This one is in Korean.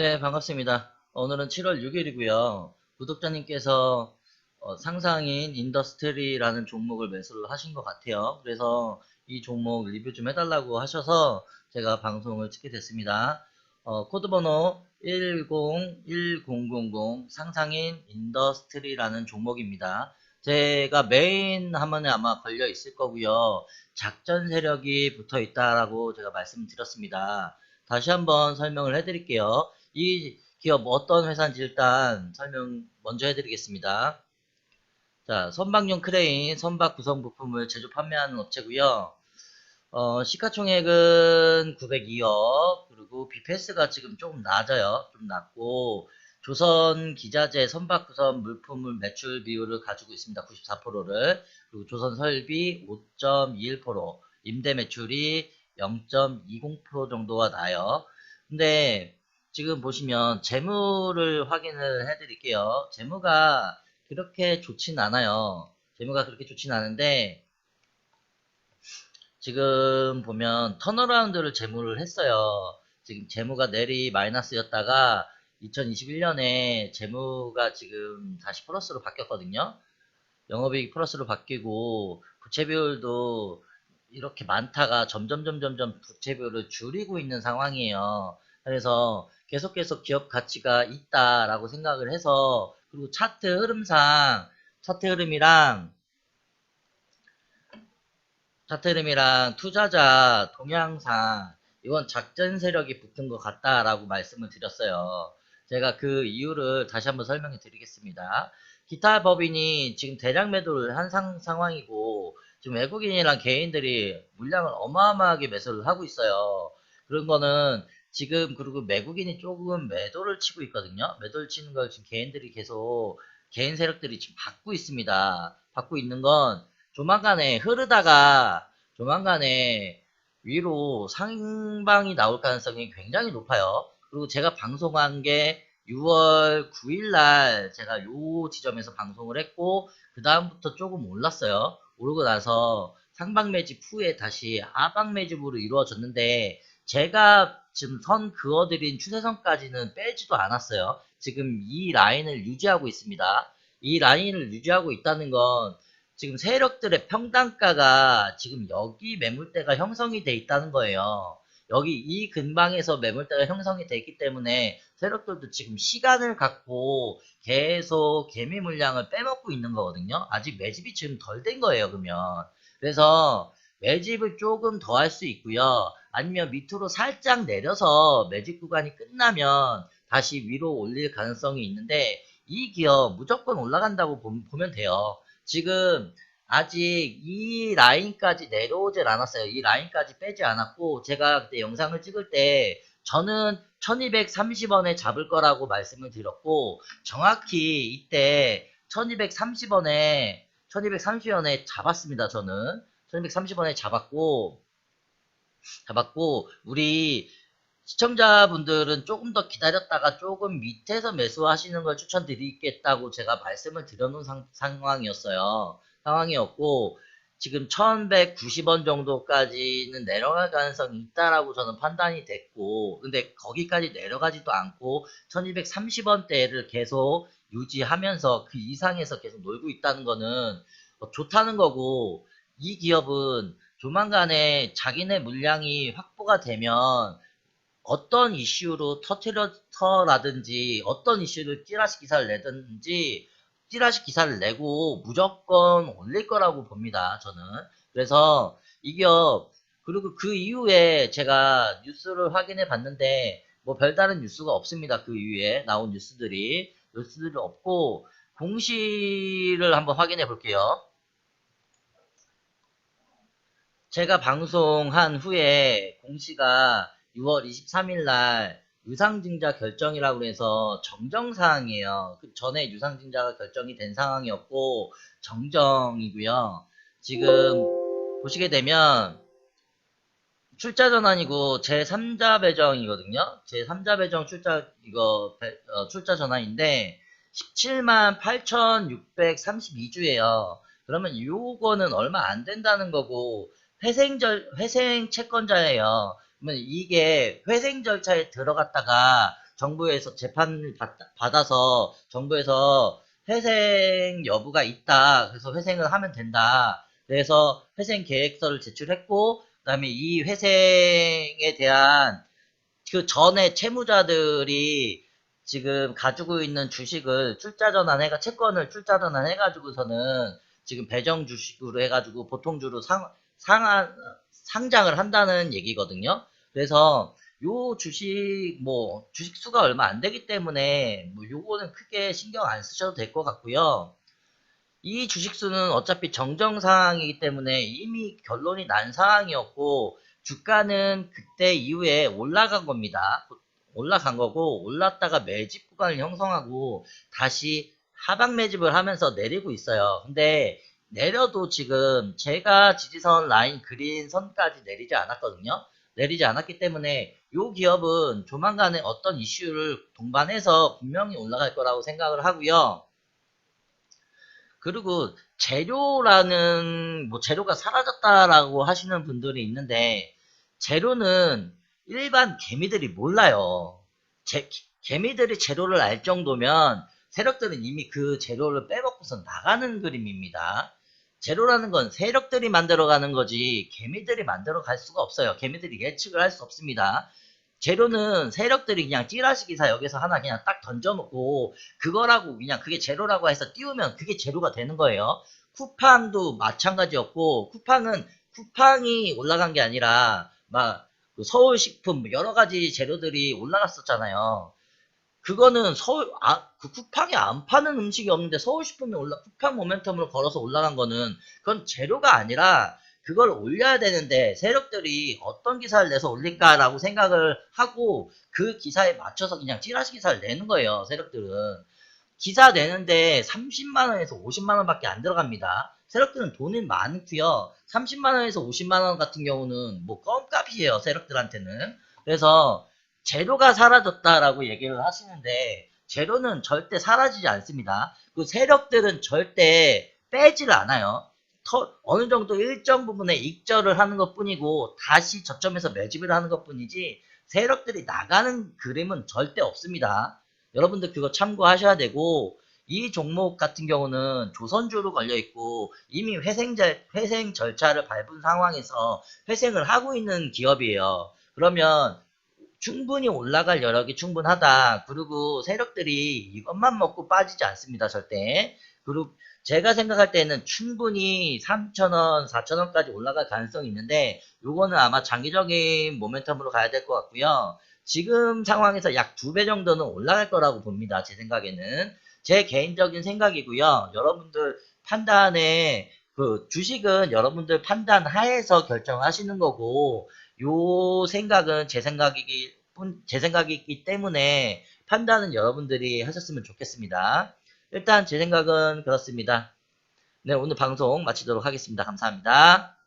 네, 반갑습니다. 오늘은 7월 6일이고요. 구독자님께서 어, 상상인 인더스트리라는 종목을 매수를 하신 것 같아요. 그래서 이 종목 리뷰 좀 해달라고 하셔서 제가 방송을 찍게 됐습니다. 어, 코드번호 101000 상상인 인더스트리라는 종목입니다. 제가 메인 화면에 아마 걸려 있을 거고요. 작전 세력이 붙어 있다라고 제가 말씀드렸습니다. 다시 한번 설명을 해드릴게요. 이 기업 어떤 회사인지 일단 설명 먼저 해드리겠습니다. 자, 선박용 크레인, 선박 구성 부품을 제조 판매하는 업체고요. 어, 시가총액은 902억, 그리고 BPS가 지금 조금 낮아요. 좀 낮고, 조선 기자재 선박 구성 물품을 매출 비율을 가지고 있습니다. 94%를. 그리고 조선 설비 5.21%, 임대 매출이 0.20% 정도가 나요. 근데 지금 보시면 재무를 확인을 해 드릴게요. 재무가 그렇게 좋진 않아요. 재무가 그렇게 좋진 않은데 지금 보면 턴어라운드를 재무를 했어요. 지금 재무가 내리 마이너스였다가 2021년에 재무가 지금 다시 플러스로 바뀌었거든요. 영업이익 플러스로 바뀌고 부채 비율도 이렇게 많다가 점점 점점 점 부채 비율을 줄이고 있는 상황이에요. 그래서 계속 계속 기업 가치가 있다라고 생각을 해서 그리고 차트 흐름상 차트 흐름이랑 차트 흐름이랑 투자자 동향상 이건 작전 세력이 붙은 것 같다라고 말씀을 드렸어요. 제가 그 이유를 다시 한번 설명해 드리겠습니다. 기타 법인이 지금 대량 매도를 한 상, 상황이고 지금 외국인이랑 개인들이 물량을 어마어마하게 매수를 하고 있어요. 그런 거는 지금 그리고 외국인이 조금 매도를 치고 있거든요. 매도를 치는 걸 지금 개인들이 계속 개인 세력들이 지금 받고 있습니다. 받고 있는 건 조만간에 흐르다가 조만간에 위로 상방이 나올 가능성이 굉장히 높아요. 그리고 제가 방송한 게 6월 9일 날 제가 요 지점에서 방송을 했고 그 다음부터 조금 올랐어요. 오르고 나서 상방 매집 후에 다시 하방 매집으로 이루어졌는데 제가 지금 선 그어드린 추세선까지는 빼지도 않았어요. 지금 이 라인을 유지하고 있습니다. 이 라인을 유지하고 있다는 건 지금 세력들의 평단가가 지금 여기 매물대가 형성이 돼 있다는 거예요. 여기 이 근방에서 매물대가 형성이 돼 있기 때문에 세력들도 지금 시간을 갖고 계속 개미 물량을 빼먹고 있는 거거든요. 아직 매집이 지금 덜 된 거예요, 그러면. 그래서 매집을 조금 더 할 수 있고요. 아니면 밑으로 살짝 내려서 매집 구간이 끝나면 다시 위로 올릴 가능성이 있는데 이 기업 무조건 올라간다고 보면 돼요. 지금 아직 이 라인까지 내려오질 않았어요. 이 라인까지 빼지 않았고 제가 그때 영상을 찍을 때 저는 1230원에 잡을 거라고 말씀을 드렸고 정확히 이때 1230원에 1230원에 잡았습니다. 저는 1230원에 잡았고 잡았고 우리 시청자분들은 조금 더 기다렸다가 조금 밑에서 매수하시는 걸 추천드리겠다고 제가 말씀을 드려놓은 상, 상황이었어요. 상황이었고 지금 1190원 정도까지는 내려갈 가능성이 있다라고 저는 판단이 됐고 근데 거기까지 내려가지도 않고 1230원대를 계속 유지하면서 그 이상에서 계속 놀고 있다는 거는 뭐 좋다는 거고 이 기업은 조만간에 자기네 물량이 확보가 되면 어떤 이슈로 터트려라든지 어떤 이슈를 찌라시 기사를 내든지 찌라시 기사를 내고 무조건 올릴 거라고 봅니다. 저는. 그래서 이 기업 그리고 그 이후에 제가 뉴스를 확인해 봤는데 뭐 별다른 뉴스가 없습니다. 그 이후에 나온 뉴스들이 뉴스들이 없고 공시를 한번 확인해 볼게요. 제가 방송한 후에 공시가 6월 23일 날 유상증자 결정이라고 해서 정정사항이에요. 그 전에 유상증자가 결정이 된 상황이었고 정정이고요. 지금 보시게 되면 출자 전환이고 제3자 배정이거든요. 제3자 배정 출자 이거 어, 출자 전환인데 17만 8,632주예요. 그러면 요거는 얼마 안 된다는 거고 회생 절 회생 채권자예요. 그러면 이게 회생 절차에 들어갔다가 정부에서 재판을 받, 받아서 정부에서 회생 여부가 있다. 그래서 회생을 하면 된다. 그래서 회생 계획서를 제출했고, 그다음에 이 회생에 대한 그 전에 채무자들이 지금 가지고 있는 주식을 출자 전환해가 채권을 출자 전환해가지고서는 지금 배정 주식으로 해가지고 보통주로 상 상한 상장을 한다는 얘기거든요. 그래서 요 주식 뭐 주식 수가 얼마 안 되기 때문에 뭐 요거는 크게 신경 안 쓰셔도 될 것 같고요. 이 주식 수는 어차피 정정 사항이기 때문에 이미 결론이 난 사항이었고 주가는 그때 이후에 올라간 겁니다. 올라간 거고 올랐다가 매집 구간을 형성하고 다시 하방 매집을 하면서 내리고 있어요. 근데 내려도 지금 제가 지지선 라인 그린 선까지 내리지 않았거든요. 내리지 않았기 때문에 이 기업은 조만간에 어떤 이슈를 동반해서 분명히 올라갈 거라고 생각을 하고요. 그리고 재료라는 뭐 재료가 사라졌다라고 하시는 분들이 있는데 재료는 일반 개미들이 몰라요. 제, 개미들이 재료를 알 정도면 세력들은 이미 그 재료를 빼먹고서 나가는 그림입니다. 재료라는 건 세력들이 만들어가는 거지 개미들이 만들어 갈 수가 없어요. 개미들이 예측을 할 수 없습니다. 재료는 세력들이 그냥 찌라시 기사 여기서 하나 그냥 딱 던져놓고 그거라고 그냥 그게 재료라고 해서 띄우면 그게 재료가 되는 거예요. 쿠팡도 마찬가지였고 쿠팡은 쿠팡이 올라간 게 아니라 막그 서울식품 뭐 여러 가지 재료들이 올라갔었잖아요. 그거는 서울 아, 그 쿠팡이 안 파는 음식이 없는데 서울 식품이 올라 쿠팡 모멘텀으로 걸어서 올라간 거는 그건 재료가 아니라 그걸 올려야 되는데 세력들이 어떤 기사를 내서 올릴까라고 생각을 하고 그 기사에 맞춰서 그냥 찌라시 기사를 내는 거예요. 세력들은 기사 내는데 30만 원에서 50만 원밖에 안 들어갑니다. 세력들은 돈이 많고요. 30만 원에서 50만 원 같은 경우는 뭐 껌값이에요. 세력들한테는. 그래서 재료가 사라졌다라고 얘기를 하시는데 재료는 절대 사라지지 않습니다. 그 세력들은 절대 빼지를 않아요. 터- 어느 정도 일정 부분에 익절을 하는 것 뿐이고 다시 저점에서 매집을 하는 것 뿐이지 세력들이 나가는 그림은 절대 없습니다. 여러분들 그거 참고하셔야 되고 이 종목 같은 경우는 조선주로 걸려 있고 이미 회생 절, 회생 절차를 밟은 상황에서 회생을 하고 있는 기업이에요. 그러면 충분히 올라갈 여력이 충분하다. 그리고 세력들이 이것만 먹고 빠지지 않습니다. 절대. 그리고 제가 생각할 때는 충분히 3,000원, 4,000원까지 올라갈 가능성이 있는데 요거는 아마 장기적인 모멘텀으로 가야 될 것 같고요. 지금 상황에서 약 두 배 정도는 올라갈 거라고 봅니다. 제 생각에는. 제 개인적인 생각이고요. 여러분들 판단에 그 주식은 여러분들 판단 하에서 결정하시는 거고 요 생각은 제 생각이기 뿐- 제 생각이기 때문에 판단은 여러분들이 하셨으면 좋겠습니다. 일단 제 생각은 그렇습니다. 네, 오늘 방송 마치도록 하겠습니다. 감사합니다.